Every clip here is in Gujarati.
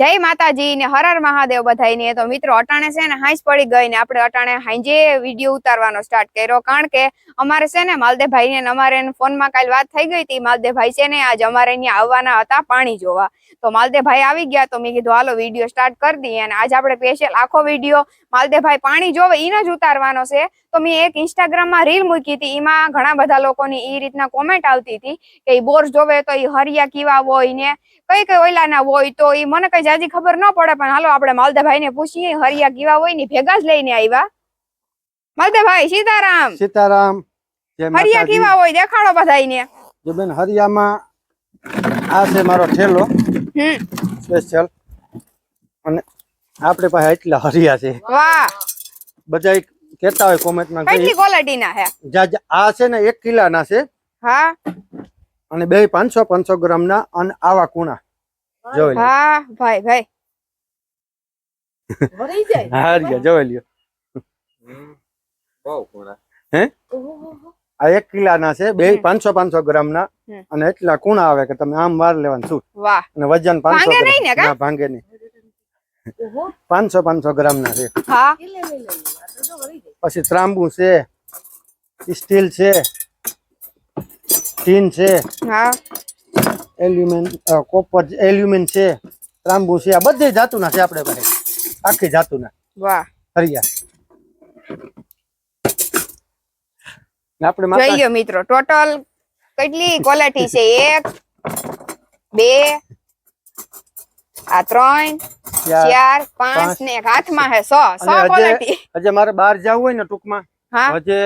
જય માતાજી ને હરર હર મહાદેવ બધાઈને તો મિત્રો, અટાણે છે ને હાંસ પડી ગઈ ને આપણે અટાણે હાંજે વીડિયો ઉતારવાનો સ્ટાર્ટ કર્યો. કારણ કે અમારે છે ને માલદેભાઈ ને અમારે ફોનમાં કાલ વાત થઈ ગઈ હતી. માલદેભાઈ છે ને આજ અમારે અહીંયા આવવાના હતા પાણી જોવા. તો માલદેભાઈ આવી ગયા તો મેં કીધું, હાલો, વીડિયો સ્ટાર્ટ કરી દઈએ. અને આજ આપણે સ્પેશિયલ આખો વીડિયો માલદેભાઈ પાણી જોવે એને જ ઉતારવાનો છે. તો મેં એક ઇન્સ્ટાગ્રામમાં રીલ મૂકી હતી. એમાં ઘણા બધા લોકોની એ રીતના કોમેન્ટ આવતી હતી કે ઈ બોર્સ જોવે તો ઈ હરિયા કેવા હોય ને કઈ કઈ ઓયલાના હોય તો એ મને કઈ જાજી ખબર ન પડે પણ હાલો આપણે માલદાભાઈ ને પૂછીએ. હરિયા કેવા હોય ને ભેગા જ લઈને આવ્યા. માલદેભાઈ સીતારામ. સીતારામ હરિયા કેવા હોય દેખાડો બધાઈને જો બેન હરિયામાં આ છે મારો ઠેલો સ્પેશિયલ અને આપણે પાસે એટલા હરિયા છે. વાહ. બધા કેતા હોય કોમેન્ટમાં કેટલી ક્વોલિટી ના હે આ છે ને એક કિલ્લાના છે. હા. અને બે પાંચસો પાંચસો ગ્રામના અને આવા કુણા. જોઈ લ્યો. હા ભાઈ ભાઈ. હા હરિયા જોઈ લ્યો. હે? આ એક કિલાના છે બે. પાંચસો પાંચસો ગ્રામ ના અને એટલા કુણા આવે કે તમે આમ વાર લેવાનું શું? વાહ. અને વજન પાંચસો ગ્રામ. નહીં ના ભાંગે નહીં. પાંચસો પાંચસો ગ્રામના છે. પછી ત્રાંબુ છે સ્ટીલ છે ટીન છે હા. એલ્યુમિન કોપર એલ્યુમિન છે ત્રાંબુ છે આ બધી જાતુના છે આપણે પાસે આખી જાતુના. વાહ. હરિયા. આપણે જોઈ માતા મિત્રો ટોટલ કેટલી ક્વોલિટી છે? એક બે આ ત્રણ ચાર. પાંચ પાંચ. ને હાથમાં હે સો સો ક્વોલિટી. હજે મારે બહાર જવું હોય ને ટૂંકમાં હજે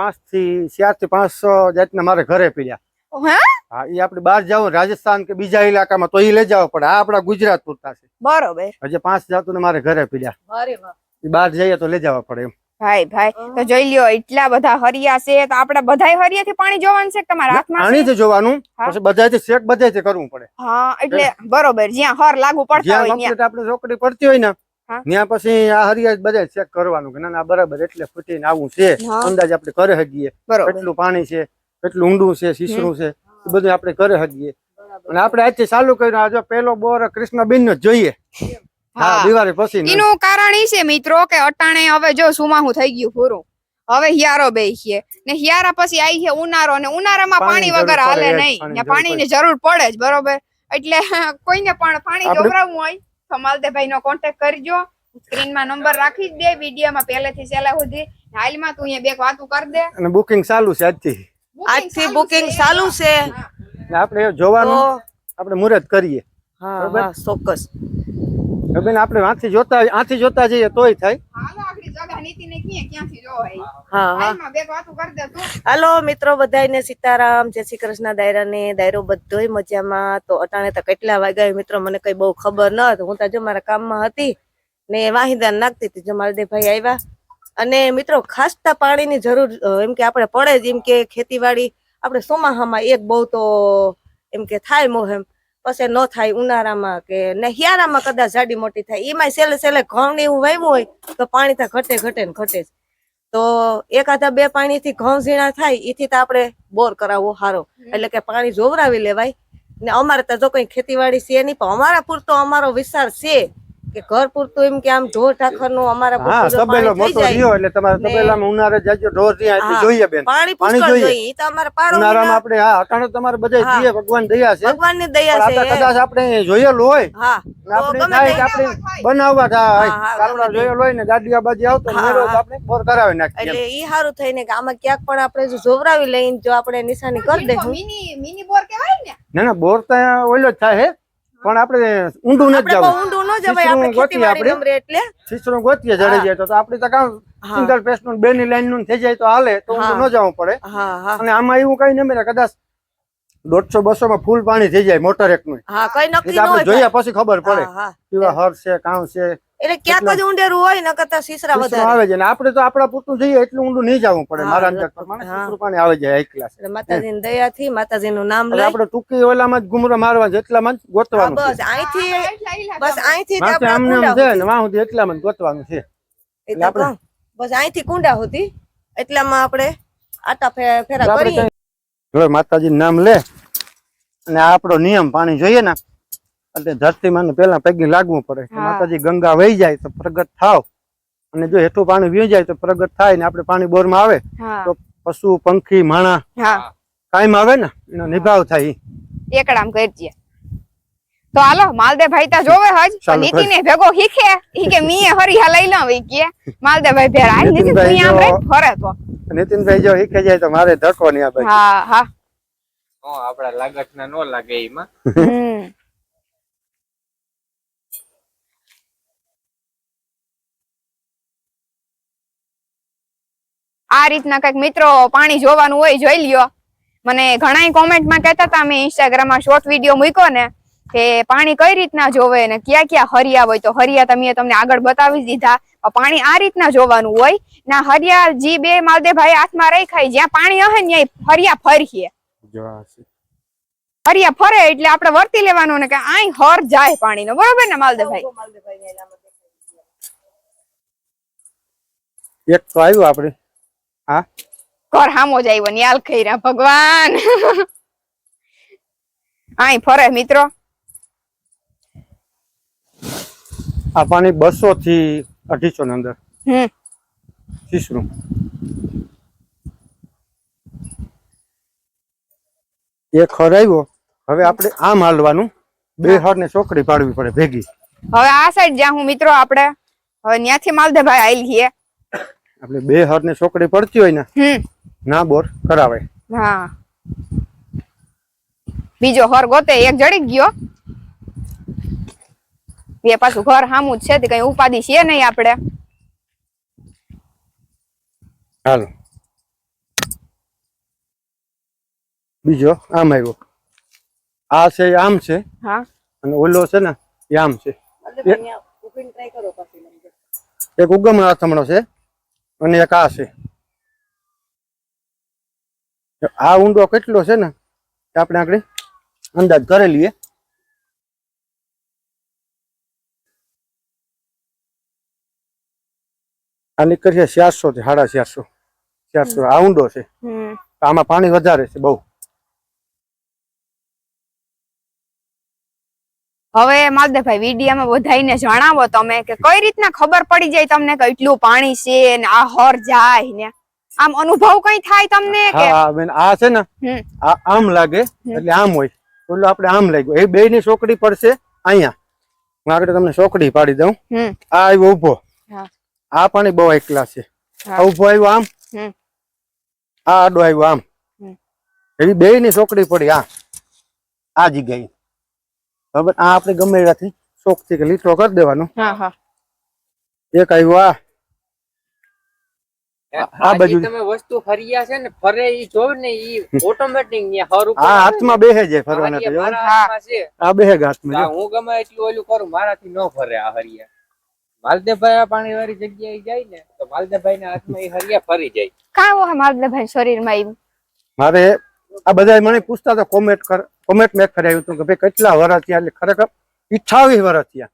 પાંચથી ચારથી પાંચસો જાતના મારે ઘરે પીડ્યા. હા? હા એ આપણે બહાર જવું રાજસ્થાન કે બીજા ઇલાકામાં તો એ લઈ જવા પડે. આ આપણા ગુજરાત પૂરતા છે. બરોબર. હજી પાંચ જાતુને મારે ઘરે પીડ્યા. બહાર જઈએ તો લઈ જવા પડે એમ. ભાઈ ભાઈ તો જોઈ લ્યો એટલા બધા હરિયા છે તો આપણે હરિયા થી પાણી જોવાનું છે તમારા હાથમાં પાણી થી જોવાનું. પછી બધા થી શેક બધાથી કરવું પડે. હા એટલે બરોબર જ્યાં હર લાગુ પડતા હોય ત્યાં. આપણે ચોકડી પડતી હોય ને ત્યાં પછી આ હરિયા બધા ચેક કરવાનું કે ના ના બરાબર એટલે ફૂટીને આવું છે. અંદાજ આપણે કરે હગીએ બરોબર. કેટલું પાણી છે. કેટલું ઊંડું છે શીશરું છે એ બધું આપણે કરે હગીએ અને આપણે આજથી ચાલુ કર્યું આજે પેલો બોર કૃષ્ણબેન નો જોઈએ. હા. દિવાળી પછી એનું કારણ એ છે મિત્રો કે અટાણે હવે જો સુમાહું થઈ ગયું પૂરું. હવે હિયારો બે છે ને હિયારા પછી આવી છે ઉનાળો ને ઉનાળામાં પાણી વગર હાલે નહીં. પાણીની ને જરૂર પડે. જ બરોબર? એટલે કોઈને પણ પાણી આપણે- હોય તો માલદેભાઈ નો કોન્ટેક્ટ કરજો. સ્ક્રીનમાં નંબર રાખી જ દે વીડિયો માં પહેલેથી છેલ્લા સુધી. હાલમાં તું અહીંયા બે વાતું કરી દે. અને બુકિંગ ચાલુ છે આજથી. આજથી બુકિંગ ચાલુ છે. ને આપણે જોવાનું આપણે મુહૂર્ત કરીએ. હા હા ચોક્કસ. બેન આપણે આથી જોતા આથી જોતા જઈએ તોય થાય. હાલો આખરી જગા નીતિ ને ક્યાં ક્યાંથી જોવાય? હા હા. હાલમાં બે વાતું કરી દે તું. હાલો મિત્રો બધાને સીતારામ જય શ્રી કૃષ્ણ દાયરાને દાયરો બધોય મજામાં. તો અટાણે તો કેટલા વાગ્યા મિત્રો મને કઈ બહુ ખબર ન હતી. હું તો જો મારા કામમાં હતી ને વાહિદાન નાખતી હતી. જો માલદેવભાઈ આવ્યા અને મિત્રો ખાસતા પાણીની જરૂર એમ કે આપણે પડે જ એમ કે ખેતીવાડી આપણે ચોમાહામાં એક બહુ તો એમ કે થાય મોહેમ. પછી ન થાય ઉનાળામાં કે ને હિયારામાં કદાચ જાડી મોટી થાય. એમાં છેલ્લે છેલ્લે ઘઉં ને એવું વાવ્યું હોય તો પાણી તો ઘટે ઘટે ને ઘટે જ. તો એકાદા બે પાણીથી ઘઉં ઝીણા થાય એથી તો આપણે બોર કરાવવો સારો. એટલે કે પાણી જોવરાવી લેવાય. ને અમારે તો જો કઈ ખેતીવાડી છે નહીં પણ અમારા પૂરતો અમારો વિસ્તાર છે. કે ઘર પૂરતું એમ કે આમ ઢોર ઢાખરનું અમારા હા તબેલો મોટો રહ્યો એટલે તમારે ને- તબેલામાં ઉનાળે જાજો ઢોર ત્યાં એટલે જોઈએ બેન. પાણી પાણી જોઈએ. ઈ તો અમારે ઉનાળામાં આપણે હા અટાણે તમારે બધા જોઈએ ભગવાન દયા છે. ભગવાનની દયા આપણે છે. કદાચ આપણે જોયેલું હોય હા. આપણે થાય કે આપણે બનાવવા થાય તે. જોયેલું હોય ને ગાડીયા બાજી આવતો હા. આપણે બોર કરાવી નાખીએ એટલે ઈ સારું થઈને કે આમાં ક્યાંક પણ આપણે જો જોવરાવી લઈને જો આપણે નિશાની કરી દે મિની મિની બોર કહેવાય ને ના ના બોર તો ઓલો જ થાય હે. પણ આપણે ઊંડું ન જવું ઊંડું ન જવાય આપણે ખેતીવાડી આપણે. એટલે. શીશડું ગોતીએ જડી જાય તો આપણે તો કામ સિંગલ પેસ્ટનું બે ની લાઈનનું થઈ જાય તો હાલે તો ઊંડું ન જવું પડે. અને આમાં એવું કઈ નહીં મેરે કદાચ દોઢસો બસો માં ફૂલ પાણી થઈ જાય મોટર એક નું ન આપણે જોયા પછી ખબર પડે. કેવા હર છે કામ છે એટલે ક્યાંક જ ઊંડેરું હોય ને કરતા સીસરા વધારે. આવે છે ને આપણે તો આપણા પૂરતું જઈએ એટલું ઊંડું નહીં જવું પડે. મારા અંદાજ પ્રમાણે. પાણી આવે છે એક ક્લાસ એટલે માતાજીની દયાથી માતાજીનું નામ લઈ. આપણે ટૂંકી ઓલામાં જ ગુમરા મારવા એટલામાં જ ગોતવાનું બસ અહીંથી બસ અહીંથી જ આપણે આમને છે ને વાહ સુધી એટલામાં જ ગોતવાનું છે. એટલે આપણે-. બસ અહીંથી કુંડા હતી એટલામાં આપણે આટા ફેરા કરીએ. માતાજીનું નામ લે અને આપણો નિયમ પાણી જોઈએ ને એટલે ધરતીમાં પેલા પૈકી લાગવું પડે માતાજી ગંગા વહી જાય તો પ્રગટ થાવ. અને જો હેઠું પાણી વી જાય તો પ્રગટ થાય ને આપણે પાણી બોરમાં આવે તો પશુ પંખી માણા હા. કાયમ આવે ને એનો નિભાવ થાય. એકડામ કરજે તો હાલો માલદેભાઈ તા જોવે હજ. નીતિ ને ભેગો હીખે ઈ કે મીએ હા લઈ લઉં ઈ કે. માલદેભાઈ ભેર આઈ નીતિ તું આમ રહી? ફરે તો. નીતિનભાઈ જો હીખે જાય તો મારે ધક્કો નહીં આપે હા હા. ઓ આપડા લાગટ ના નો લાગે એમાં. આ રીતના કંઈક મિત્રો પાણી જોવાનું હોય જોઈ લ્યો. મને ઘણા કોમેન્ટમાં કહેતા હતા મેં ઇન્સ્ટાગ્રામમાં શોર્ટ વીડિયો મૂક્યો ને કે પાણી કઈ રીતના જોવે ને ક્યાં ક્યાં હરિયા હોય. તો હરિયા તમે તમને આગળ બતાવી દીધા. પાણી આ રીતના જોવાનું હોય ના હરિયા જી બે માલદેભાઈ હાથમાં રાખાય જ્યાં પાણી હશે ને ત્યાં હરિયા ફરીએ. જો આ છે. હરિયા ફરે એટલે આપણે વર્તી લેવાનું ને કે આઈ હર જાય પાણીનો. બરોબર ને માલદેભાઈ એક તો આવ્યું આપણે. હા? ઘર હામો જ આવ્યો ન્યાલ ખૈરા ભગવાન. આઈ ફરે મિત્રો. આ પાણી બસો થી અઢીસો ની અંદર. હમ. શીશરું એક હર આવ્યો હવે આપણે આમ હાલવાનું. બે હર ને ચોકડી પાડવી પડે ભેગી. હવે આ સાઈડ જ્યાં હું મિત્રો આપણે હવે ન્યાથી માલદેભાઈ આવેલ છીએ આપણે બે હર ને છોકરી પડતી હોય ને ના બોર કરાવે. હા. બીજો હર ગોતે એક જડી ગયો. એ પાછું ઘર સામું જ છે તે કઈ ઉપાધિ છે નહીં આપણે. હાલો. બીજો આમ આવ્યો. આ છે આમ છે. હા. અને ઓલો છે ને એ આમ છે. ટ્રાય કરો પાછી એક ઉગમ આથમણો છે. અને એક આ છે. આ ઊંડો કેટલો છે ને આપણે આપણે અંદાજ કરી લઈએ. આ નીકળશે ચારસો થી સાડા ચારસો ચારસો આ ઊંડો છે. આમાં પાણી વધારે છે બહુ. હવે માલદેભાઈ વિડીયામાં બધાઈને જણાવો તમે કે કઈ રીતના ખબર પડી જાય તમને કે એટલું પાણી છે ને આ હર જાય ને? આમ અનુભવ કઈ થાય તમને કે? હા બેન આ છે ને આ આમ લાગે એટલે આમ હોય. ઓલું આપણે આમ લાગ્યું. એ બે ની છોકરી પડશે અહીંયા. હું આગળ તમને ચોકડી પાડી દઉં. આ આવ્યો ઊભો હા. આ પાણી બહુ એકલા છે. આ ઊભો આવ્યો આમ. આ આડો આવ્યો આમ. એવી બે ની ચોકડી પડી આ આ જગ્યાએ. બરાબર? આ આપણે ગમે એવાથી શોખથી લીટો કરી દેવાનો. હા હા. એક આવ્યું આ. આ આ બાજુ- તમે વસ્તુ ફરિયા છે ને ફરે ઈ ને ઈ ઓટોમેટિક ન્યા હર ઉપર આ હાથમાં બેહે જાય ફરવાના તો હાથમાં છે. આ બેહે હાથમાં હું ગમે એટલું ઓલું કરું મારાથી ન ફરે આ હરિયા માલદેવભાઈ આ પાણી વાળી જગ્યાએ જાય ને તો માલદેવભાઈ ના હાથમાં એ હરિયા ફરી જાય. કાં હોય માલદેભાઈ શરીરમાં એવું મારે આ બધા મને પૂછતા તો કોમેન્ટ કર. કોમેન્ટ મેં કરાવ્યું હતું કે ભાઈ કેટલા વર્ષ થયા એટલે ખરેખર અઠાવીસ વર્ષ થયા.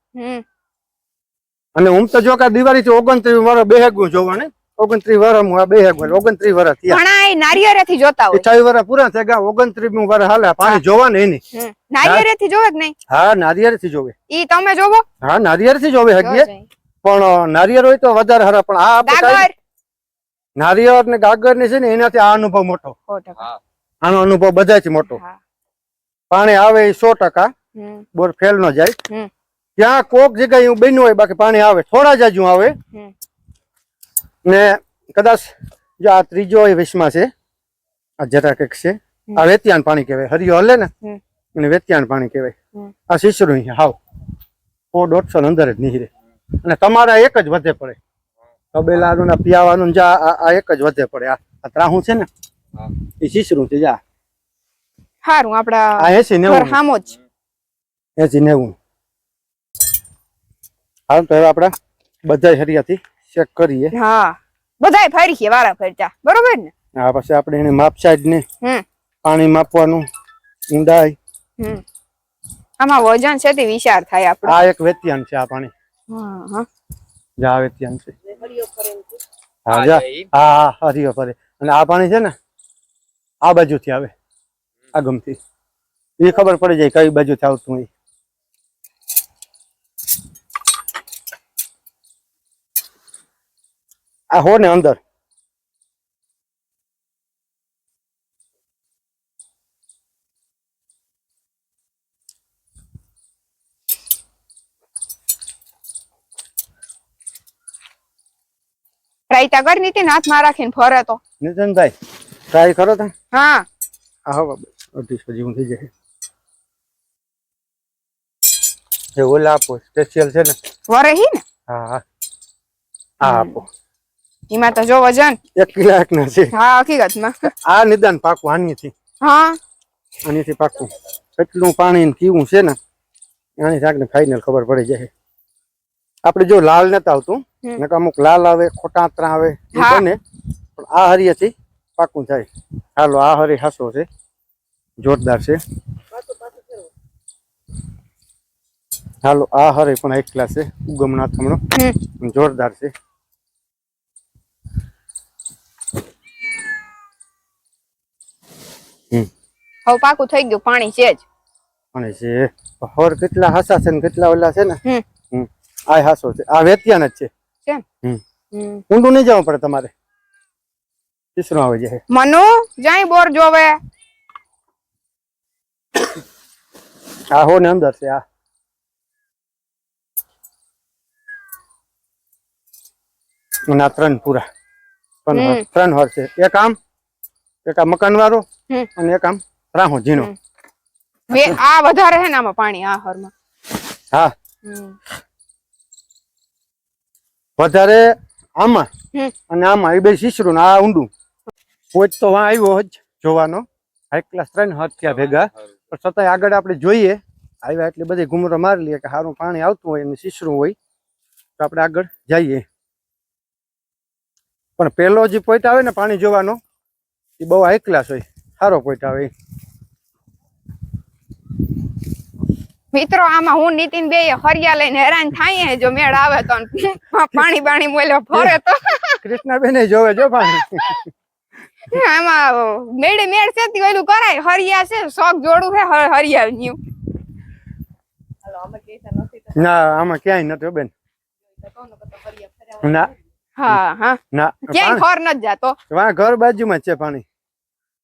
અને હું તો જો કે દિવાળી થી ઓગણત્રીસ વર્ષ બેહેગું જોવા ને ઓગણત્રીસ વર્ષ હું બે હેગું ઓગણત્રીસ વર્ષ થયા. નારિયેરે થી જોતા હોય. અઠાવીસ વર્ષ પૂરા થઈ ગયા ઓગણત્રીસનું વર્ષ હાલે પાણી જોવા ને. એની હમ. નારિયેરેથી જોવે કે નહીં? હા નારિયેળથી જોવે. ઈ તમે જોવો? હા નારિયેરે થી જોવે હગીએ. પણ નારિયેર હોય તો વધારે હરા પણ આ નારિયેળ ને ગાગરની છે ને એનાથી આ અનુભવ મોટો. આનો અનુભવ બધાથી મોટો. હા. પાણી આવે એ સો ટકા. બોર ફેલ ન જાય. ત્યાં કોક જગ્યાએ હું બન્યું હોય બાકી પાણી આવે. થોડા જાજુ આવે. ને કદાચ જો આ ત્રીજો એ વિષમાં છે આ જરા કંઈક છે. આ વેતિયાન પાણી કહેવાય. હરિયો હલે ને? એને વેતિયાન પાણી કહેવાય. આ શીશરું હાવ. સો દોઢસો ની અંદર જ નીકળે. અને તમારા એક જ વધે પડે. તબેલાનું ને પિયાવાનું જા આ આ એક જ વધે પડે. આ આ ત્રાહું છે ને? એ શીશરું છે જા. સારું આપડા આ એસી ઘર નેવું. હામો જ. એસી નેવું. હાલ તો હવે આપણે બધા હરિયાથી ચેક કરીએ. હા બધાય ફરી છે વારા ફરતા બરોબર ને? હા પછી આપણે એને માપ સાઈડ ને હમ. પાણી માપવાનું ઊંડાઈ. હમ. આમાં વજન છે તે વિચાર થાય આપણો. આ એક વેત્યાન છે આ પાણી. હા હા. જા આ વેતિયાન છે. હા હા, જા હા હા હરિયો ફરે. અને આ પાણી છે ને આ બાજુથી આવે. આગમથી. એ ખબર પડી જાય કઈ બાજુથી આવતું હોય. આ હો ને અંદર. ટ્રાય તા કરી નીતિ હાથમાં રાખીને ફરે તો. નિતનભાઈ ટ્રાય કરો તા હા. હા બાબા. અઢીસો જેવું થઈ જાય. એ ઓલા આપો સ્પેશિયલ છે ને? વરે ને? હા હા. આ આપો. એમાં તો જો વજન. એક કિલો એક ના છે. હા હકીકતમાં. આ નિદાન પાકું આનીથી હા. આનીથી પાકું. કેટલું પાણી ને કેવું છે ને આની શાકને ફાઇનલ ખબર પડી જાય. આપણે જો લાલ નતા આવતું હમ. અમુક લાલ આવે ખોટા આંતરા આવે. બને. પણ આ હરિયેથી પાકું થાય. હાલો આ હરી હાસો છે. જોરદાર છે. હાલો આ હરે પણ એક ક્લાસ છે ઉગમનાથ હમણો. જોરદાર છે. હવે પાકું થઈ ગયું પાણી છે જ. પાણી છે. હોર કેટલા હાસા છે ને કેટલા ઓલા છે ને? આ હાસો છે. આ વેતિયાન જ છે. ઊંડું નહીં જવું પડે તમારે. તીસરો આવે જાય. મનુ જાય બોર જોવે? આ હો ને અંદર છે આ. આ ત્રણ પૂરા. ત્રણ. ત્રણ હર છે. એક આમ એક આ મકાન વાળો. અને એક આમ રાહો ઝીણો. આ વધારે છે ને આમાં પાણી આ હરમાં. હા. વધારે આમાં. અને આમાં એ બે શીશરું ને આ ઊંડું. પોચ તો વાં આવ્યો જ જોવાનો. હાઈ ક્લાસ ત્રણ ભેગા. પણ છતાંય આગળ આપણે જોઈએ. આવ્યા એટલે બધી ઘૂમરો મારી લઈએ કે સારું પાણી આવતું હોય અને શીશરું હોય તો આપણે આગળ જઈએ. પણ પેલો જે પોઈન્ટ આવે ને પાણી જોવાનો એ બહુ હાઈ ક્લાસ હોય. સારો પોઈન્ટ આવે. મિત્રો આમાં હું નીતિન બે હરિયા લઈને હેરાન થાય જો મેળ આવે તો પાણી બાણી મોલ્યો ફરે તો. કૃષ્ણાબેન જોવે જો પાણી. આમાં મેળે મેળ છે તે ઓલું કરાય. હરિયા છે શોખ જોડું છે હરિયા ન્યુ. ના આમાં ક્યાંય નથી બેન. ના. હા હા. ના ક્યાંય ઘર નથી જાતો. વા ઘર બાજુમાં જ છે પાણી.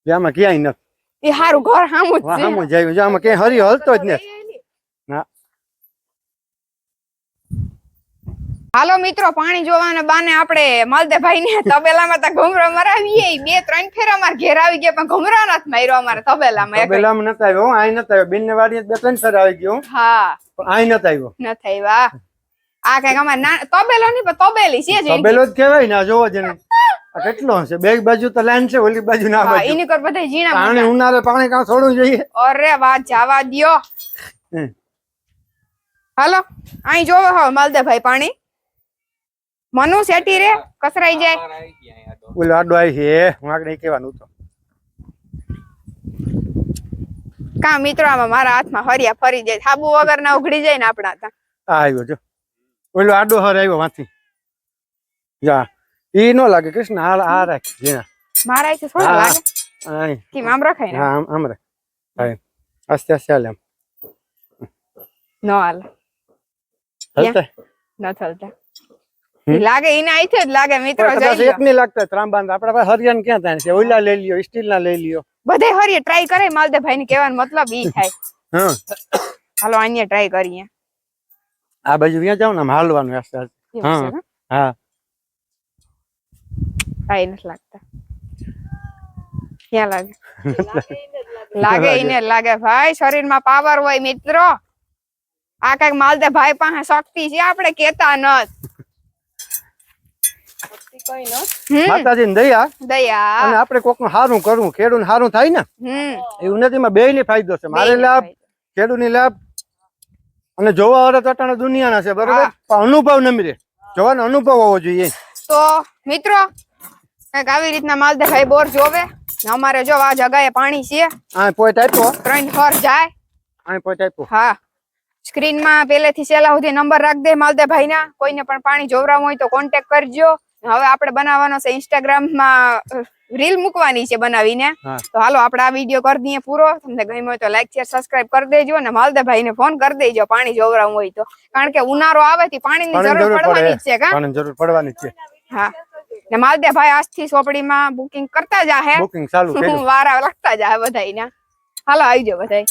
જે આમાં ક્યાંય નથી. એ હારું ઘર સામું જ છે. સામું જાય જો આમાં ક્યાંય હરી હલતો જ નથી. હાલો મિત્રો પાણી જોવાના બાને આપણે માલદેભાઈ ને તબેલામાં તો ઘુમરો મરાવીએ. બે ત્રણ ફેર અમાર ઘેર આવી ગયા પણ ઘુમરો નથી માર્યો અમારે તબેલામાં. તબેલામાં નથી આવ્યો અહીં નથી આવ્યો. બેન ને વાડી બે ત્રણ ફેર આવી ગયો હા. પણ અહીં નથી આવ્યો. નથી આવ્યા. આ કંઈક અમારે ના તબેલો નહીં પણ તબેલી છે તબેલો જ કહેવાય ને જોવો જેને. કેટલો હશે બે બાજુ તો લાઈન છે ઓલી બાજુ ના હા, બાજુ. એની કર બધા ઝીણા પાણી. ઉનાળે પાણી કાં છોડવું જોઈએ. અરે વાત જવા દ્યો. હાલો અહીં જોવો હવે માલદેભાઈ પાણી. મનુ શેઠી રે? કસરાઈ જાય. ઓલો આડો આવી છે હું આગળ કહેવાનું તો. કા મિત્રો આમાં મારા હાથમાં હરિયા ફરી જાય. સાબુ વગર ના ઉઘડી જાય ને આપણા તા આ આવ્યો જો. ઓલો આડો હર આવ્યો વાથી જા. ઈ નો લાગે કૃષ્ણ આ આ રાખ જીણા મારા છે થોડા હા. લાગે. આય. કેમ આમ રખાય ને? હા આમ આમ રે આય. આસ્તે આસ્તે હાલે આમ. ન હાલ. હલતા ન? ઈ લાગે એના અહીંથી જ લાગે મિત્રો એક ની લાગતા ત્રાંબાંધ આપડા પાસે હરિયાણ ક્યાં થાય? છે ઓઈલા લઈ લ્યો સ્ટીલ ના લઈ લ્યો. બધે હરિયે ટ્રાય કરે માલદેભાઈ ની કહેવાનો મતલબ ઈ થાય. હા. હાલો અહીંયા ટ્રાય કરીએ. આ બાજુ ક્યાં જાવ ને આમ હાલવાનું આસ્તે આસ્તે હા. હા. કાઈ નથી લાગતા. ક્યાં લાગે? લાગે એને લાગે. ભાઈ શરીરમાં પાવર હોય મિત્રો. આ કંઈક માલદે ભાઈ પાસે શક્તિ છે આપણે કેતા હમ માતાજી ને. દયા. અને આપણે કોકનું સારું કરવું ખેડૂત સારું થાય ને. એવું નથી માં બે ની ફાયદો છે. મારે લાભ ખેડૂતની લાભ. અને જોવા વાળા તો દુનિયાના છે બરોબર? પણ અનુભવ જોવાનો હોવો જોઈએ. તો મિત્રો કંઈક આવી રીતના માલદે ભાઈ બોર જોવે. અમારે જો આ જગાએ પાણી છે. આ પોઈન્ટ આપ્યો. ત્રણ ફર જાય. આ પોઈન્ટ આપ્યો. હા. સ્ક્રીનમાં પેલેથી સેલા સુધી નંબર રાખ દે માલદેભાઈ ના કોઈને પણ પાણી જોવરાવું હોય તો કોન્ટેક્ટ કરજો. હવે આપણે બનાવવાનો છે ઇન્સ્ટાગ્રામમાં રીલ મૂકવાની છે બનાવીને. તો હાલો આપણે આ વીડિયો કરી દઈએ પૂરો. તમને ગમ્યો હોય તો લાઈક શેર સબસ્ક્રાઇબ કરી દેજો અને માલદેભાઈ ને ફોન કરી દેજો પાણી જોવરાવું હોય તો. કારણ કે ઉનાળો આવે થી પાણીની જરૂર પડવાની જ છે કા? જરૂર પડવાની જ છે. હા. ને માલદેભાઈ આજથી ચોપડીમાં બુકિંગ કરતા જાહે. બુકિંગ ચાલુ વારા લખતા જાહે બધાયના. હાલો આવી જાઓ બધાય.